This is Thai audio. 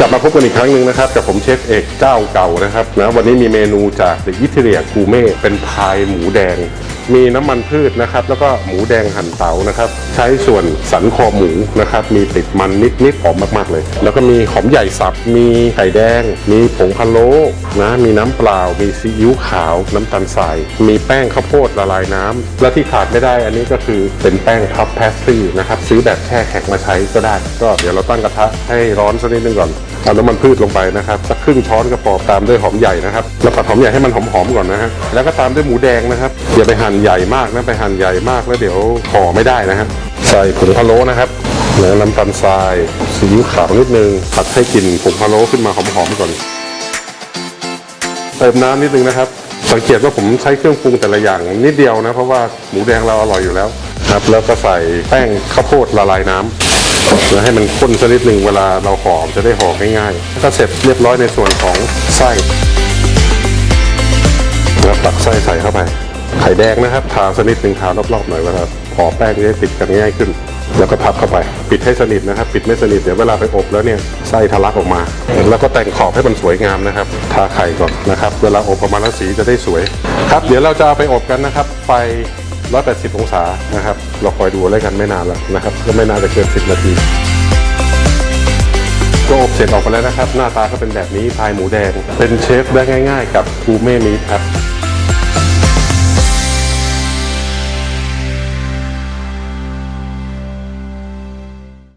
กลับมาพบกันอีกครั้งหนึ่งนะครับกับผมเชฟเอกเจ้าเก่านะครับนะวันนี้มีเมนูจากเดยิทเรียกูเม่เป็นพายหมูแดง มีน้ำมันพืชนะครับ แล้วก็หมูแดงหั่นเตานะครับ ใช้ส่วนสันคอหมูนะครับ มีติดมันนิดๆหอมมากๆเลย แล้วก็มีหอมใหญ่สับ มีไข่แดง มีผงพะโล้นะมีน้ำเปล่า มีซีอิ๊วขาว น้ำตาลทราย มีแป้งข้าวโพดละลายน้ำและที่ขาดไม่ได้อันนี้ก็คือเป็นแป้งทับแพสตรีนะครับซื้อแบบแช่แข็งมาใช้ก็ได้ ก็เดี๋ยวเราตั้งกระทะให้ร้อนสักนิดนึงก่อน เอาน้ำมันพืชลงไปนะครับสักครึ่งช้อนกระป๋อตามด้วยหอมใหญ่นะครับแล้วผัดหอมใหญ่ให้มันหอมๆก่อนนะฮะแล้วก็ตามด้วยหมูแดงนะครับอย่าไปหั่นใหญ่มากนะไปหั่นใหญ่มากแล้วเดี๋ยวห่อไม่ได้นะฮะใส่ผงพะโล้นะครับแล้วน้ำตาลทรายซีอิ๊วขาวนิดนึงผัดให้กลิ่นผงพะโล้ขึ้นมาหอมๆก่อนเติมน้ำนิดนึงนะครับสังเกตว่าผมใช้เครื่องปรุงแต่ละอย่างนิดเดียวนะเพราะว่าหมูแดงเราอร่อยอยู่แล้วครับแล้วก็ใส่แป้งข้าวโพดละลายน้ำ แล้วให้มันข้นสักนิดหนึ่งเวลาเราห่อมจะได้ห่อง่ายๆก็เสร็จเรียบร้อยในส่วนของไส้แล้วตักไส้ใส่เข้าไป ไข่แดงนะครับทาสักนิดหนึ่งทารอบๆหน่อยเวลาห่อแป้งจะได้ติดกันง่ายขึ้น แล้วก็พับเข้าไป ปิดให้สนิทนะครับ ปิดไม่สนิทเดี๋ยวเวลาไปอบแล้วเนี่ยไส้ทะลักออกมา แล้วก็แต่งขอบให้มันสวยงามนะครับ ทาไข่ก่อนนะครับ เวลาอบออกมาแล้วสีจะได้สวย ครับ เดี๋ยวเราจะเอาไปอบกันนะครับ ไฟ 180 องศานะครับ เราคอยดูอะไรกันไม่นานแล้วนะครับ ก็ไม่น่าจะเกิน 10 นาที ก็อบเสร็จออกไปแล้วนะครับ หน้าตาก็เป็นแบบนี้พายหมูแดง เป็นเชฟได้ง่าย ๆ กับกูเม่มีครับ